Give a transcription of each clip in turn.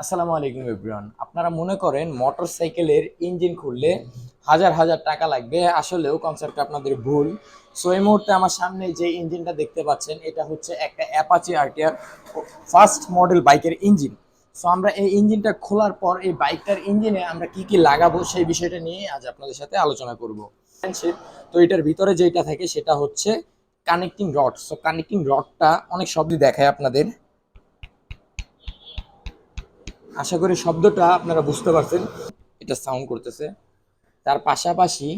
আসসালামু আলাইকুম এভরিওয়ান। আপনারা মনে করেন মোটর সাইকেলের ইঞ্জিন খুললে হাজার হাজার টাকা লাগবে, আসলেও কনসেপ্টটা আপনাদের ভুল। সো এই মুহূর্তে আমার সামনে যে ইঞ্জিনটা দেখতে পাচ্ছেন, এটা হচ্ছে একটা অ্যাপাচি আরটিআর ফার্স্ট মডেল বাইকের ইঞ্জিন। সো আমরা এই ইঞ্জিনটা খোলার পর এই বাইকটার ইঞ্জিনে আমরা কি কি লাগাবো সেই বিষয়টা নিয়ে আজ আপনাদের সাথে আলোচনা করব। তো, এটার ভিতরে যেটা থাকে সেটা হচ্ছে কানেক্টিং রড সো কানেক্টিং রডটা অনেক শব্দ দেখায় আপনাদের। আশা করি শব্দটা আপনারা বুঝতে পারছেন। এটা সাউন্ড করতেছে। তার পাশাপাশি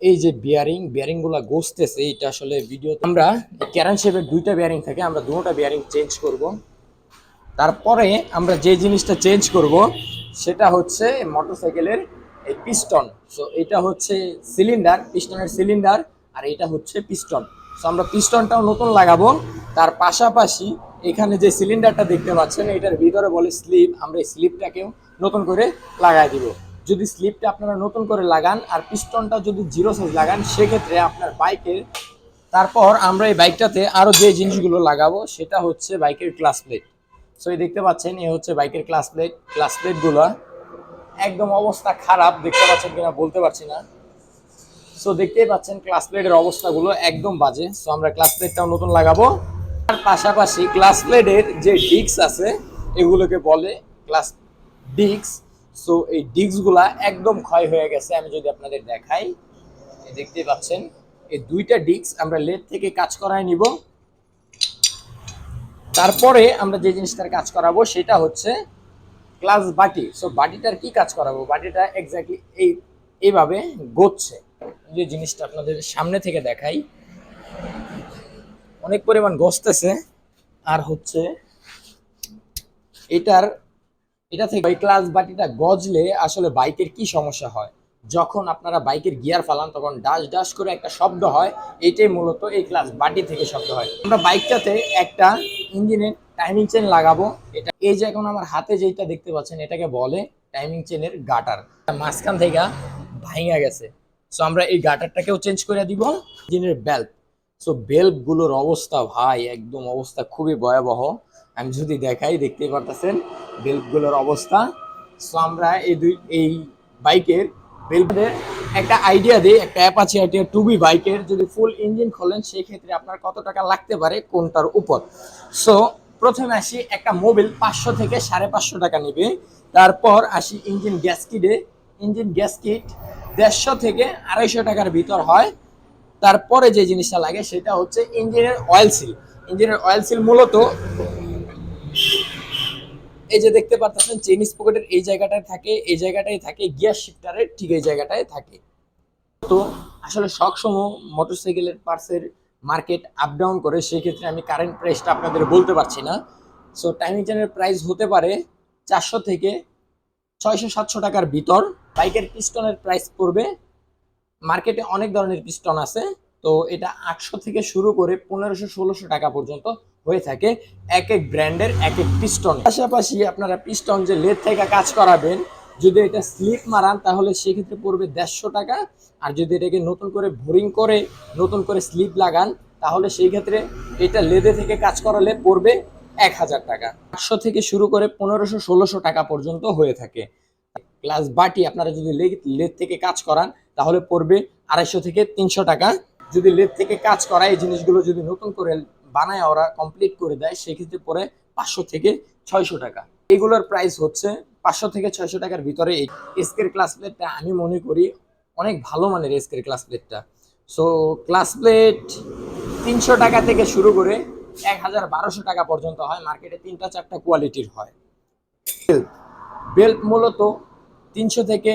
এই যে বিয়ারিং বিয়ারিংগুলা গোসতেছে এটা আসলে ভিডিও আমরা ক্যারান শেপের দুইটা বিয়ারিং থাকে, আমরা দুটোটা বিয়ারিং চেঞ্জ করব। তারপরে আমরা যে জিনিসটা চেঞ্জ করব, সেটা হচ্ছে মোটরসাইকেলের এই পিস্টন সো এটা হচ্ছে সিলিন্ডার পিস্টনের সিলিন্ডার আর এটা হচ্ছে পিস্টন সো আমরা পিস্টনটাও নতুন লাগাবো। তার পাশাপাশি এখানে যে সিলিন্ডারটা দেখতে পাচ্ছেন, এটার ভিতরে বলে স্লিপ আমরা এই স্লিপটাকেও নতুন করে লাগাই দিব। যদি স্লিপটা আপনারা নতুন করে লাগান আর পিস্টনটা যদি জিরো সাইজ লাগান, সেক্ষেত্রে আপনার বাইকের তারপর আমরা এই বাইকটাতে আরও যে জিনিসগুলো লাগাবো, সেটা হচ্ছে বাইকের ক্লাস প্লেট সো এই দেখতে পাচ্ছেন, এ হচ্ছে বাইকের ক্লাস প্লেট ক্লাস প্লেটগুলো একদম অবস্থা খারাপ, দেখতে পাচ্ছেন কিনা বলতে পারছি না। সো দেখতেই পাচ্ছেন ক্লাস প্লেটের অবস্থাগুলো একদম বাজে। সো আমরা ক্লাস প্লেটটাও নতুন লাগাবো। পাশাপাশি ক্লাস প্লেটের যে ডিস্ক আছে, এগুলোকে বলে ক্লাস ডিস্ক সো এই ডিস্কগুলা একদম ক্ষয় হয়ে গেছে, আমি যদি আপনাদের দেখাই, এই দেখতেই পাচ্ছেন, এই দুইটা ডিস্ক আমরা লেট থেকে কাজ করায় নিব। তারপরে আমরা যে জিনিসটার কাজ করাবো, সেটা হচ্ছে ক্লাস বাটি। সো বাটিটার কি কাজ করাবো? বাটিটা এক্স্যাক্টলি এই, এইভাবে গোচ্ছে। যে জিনিসটা আপনাদের সামনে থেকে দেখাই অনেক পরিমাণ গসতেছে। আর হচ্ছে এটার, এটা থেকে ক্লাস বাটিটা গজলে আসলে বাইকের কি সমস্যা হয়? যখন আপনারা বাইকের গিয়ার ফালান, তখন ডাস ডাস করে একটা শব্দ হয়। এটাই মূলত এই ক্লাস বাটি থেকে শব্দ হয়। আমরা বাইকটাতে একটা ইঞ্জিনের টাইমিং চেন লাগাবো। এটা এই যে এখন আমার হাতে যেটা দেখতে পাচ্ছেন, এটাকে বলে টাইমিং চেনের গাটার মাঝখান থেকে ভাঙা গেছে। সো আমরা এই গাটারটাকেও চেঞ্জ করে দিব। ইঞ্জিনের বেল্ট সো বেল্টগুলোর অবস্থা ভাই, একদম অবস্থা খুবই ভয়াবহ। আমি যদি দেখাই, দেখতেই পারতেছেন বেল্টগুলোর অবস্থা। সো আমরা এই দুই, এই বাইকের বেল্টের একটা আইডিয়া দিই, একটা অ্যাপাচি আইডিয়া টু বি বাইকের। যদি ফুল ইঞ্জিন খোলেন সেই ক্ষেত্রে আপনার কত টাকা লাগতে পারে কোনটার উপর? সো প্রথমে আসি একটা মোবিল পাঁচশো থেকে সাড়ে পাঁচশো টাকা নেবে। তারপর আসি ইঞ্জিন গ্যাস কিটে ইঞ্জিন গ্যাস কিট দেড়শো থেকে আড়াইশো টাকার ভিতর হয়। তারপরে যে জিনিসটা লাগে সেটা হচ্ছে ইঞ্জিনের অয়েল সিল ইঞ্জিনের অয়েল সিল মূলত এই যে দেখতে পাচ্ছেন চেন পকেটের এই জায়গাটায় থাকে, এই জায়গাটায় থাকে গিয়ার শিফটারের ঠিক এই জায়গাটায় থাকে। তো আসলে সবসময় মোটরসাইকেলের পার্সের মার্কেট আপ ডাউন করে সেক্ষেত্রে আমি কারেন্ট প্রাইসটা আপনাদের বলতে পারছি না। সো টাইমিং চেনের প্রাইস হতে পারে চারশো থেকে ছয়শো সাতশো টাকার ভিতর। বাইকের পিস্টনের প্রাইস পড়বে মার্কেটে অনেক ধরনের পিস্টন আছে। তো এটা আটশো থেকে শুরু করে পনেরোশো, ষোলোশো টাকা পর্যন্ত হয়ে থাকে এক এক ব্র্যান্ডের, এক এক পিস্টন পাশাপাশি আপনারা পিস্টন যে লেদ থেকে কাজ করাবেন, যদি এটা স্লিপ মারান, তাহলে সেক্ষেত্রে পড়বে দেড়শো টাকা। আর যদি এটাকে নতুন করে বোরিং করে, নতুন করে স্লিপ লাগান, তাহলে সেই ক্ষেত্রে এটা লেদে থেকে কাজ করালে পড়বে এক হাজার টাকা। আটশো থেকে শুরু করে পনেরোশো, ষোলোশো টাকা পর্যন্ত হয়ে থাকে। ক্লাস বাটি আপনারা যদি লেদ থেকে কাজ করান, তাহলে পড়বে আড়াইশো থেকে তিনশো টাকা। যদি লেদ থেকে কাজ করা এই জিনিসগুলো যদি নতুন করে বানায় ওরা কমপ্লিট করে দেয়, সেক্ষেত্রে পরে পাঁচশো থেকে ছয়শো টাকা। এগুলোর প্রাইস হচ্ছে পাঁচশো থেকে ছয়শো টাকার ভিতরে এই এসকের ক্লাস প্লেটটা আমি মনে করি অনেক ভালো মানের এসকের ক্লাস প্লেটটা সো ক্লাস প্লেট তিনশো টাকা থেকে শুরু করে এক হাজার বারোশো টাকা পর্যন্ত হয় মার্কেটে তিনটা চারটা কোয়ালিটির হয়। বেল্ট মূলত তিনশো থেকে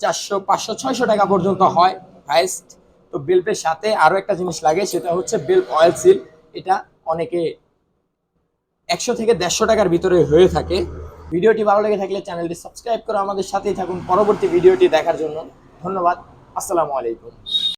চারশো, পাঁচশো, ছয়শো টাকা পর্যন্ত হয় হাইস্ট তো বেল্টের সাথে আরও একটা জিনিস লাগে, সেটা হচ্ছে বেল্ট অয়েল সিল এটা অনেকে একশো থেকে দেড়শো টাকার ভিতরে হয়ে থাকে। ভিডিওটি ভালো লেগে থাকলে চ্যানেলটি সাবস্ক্রাইব করে আমাদের সাথেই থাকুন। পরবর্তী ভিডিওটি দেখার জন্য ধন্যবাদ। আসসালামু আলাইকুম।